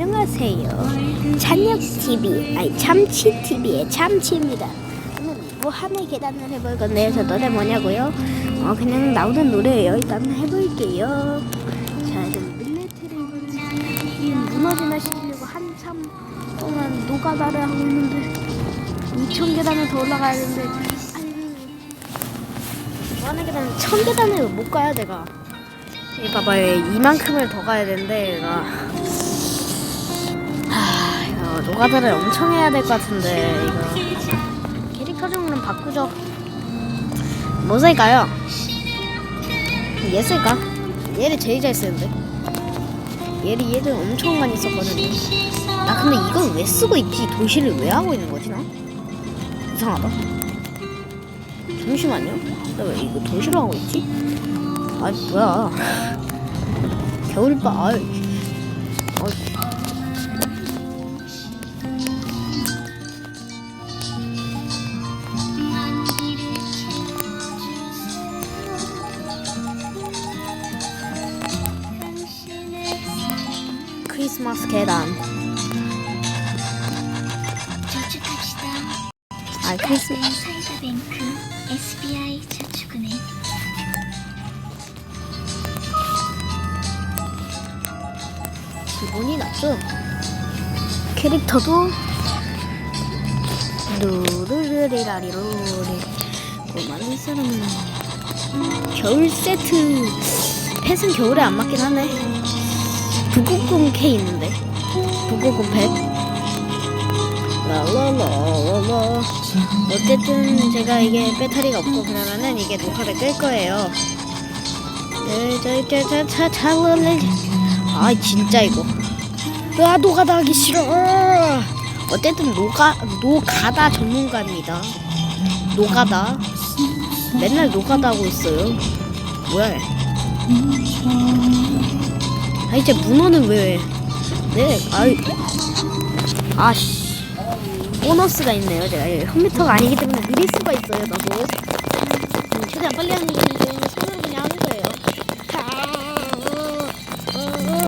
안녕하세요. 찬혁TV, 아니 참치TV의 참치입니다. 오늘 무한의 계단을 해볼 건데요. 저 노래 뭐냐고요? 어, 그냥 나오는 노래예요. 일단 해볼게요. 자, 이제 밀레트를 이 무너지나 시키려고 한참 동안 노가다를 하고 있는데 2천 계단을 더 올라가야 되는데 무한의 계단은 1000 계단을 못 가야 내가. 이 봐봐요. 이만큼을 더 가야 되는데 얘가 노가다를 엄청 해야 될 것 같은데 이거 캐릭터 종류는 바꾸죠. 뭐 쓸까요? 얘 쓸까? 얘를 제일 잘 쓰는데. 얘를 얘를 엄청 많이 썼거든요. 나 근데 이걸 왜 쓰고 있지? 도시를 왜 하고 있는 거지 나? 이상하다. 잠시만요. 나 왜 이거 도시로 하고 있지? 아 뭐야? 겨울바. 아이. 아 크리스마스 계단. 저축합시다. 아 크리스마스. 사이다뱅크 SBI 저축은행 기분이 나죠? 캐릭터도 루루루리라리루리 고마는 사람은 겨울 세트 펫은 겨울에 안 맞긴 하네 북극곰 K 있는데 북극곰 펫 라라라라라. 어쨌든 제가 이게 배터리가 없고 그러면은 이게 녹화를 끌 거예요. 아 진짜 이거. 아 노가다 하기 싫어. 어쨌든 노가 노가다 전문가입니다. 노가다. 맨날 노가다 하고 있어요. 뭐야 얘. 아 이제 문어는 왜? 네, 아이. 아씨. 보너스가 있네요 제가. 예, 컴퓨터가 아니기 때문에 느릴 수가 있어요 나도. 음, 최대한 빨리 하는 게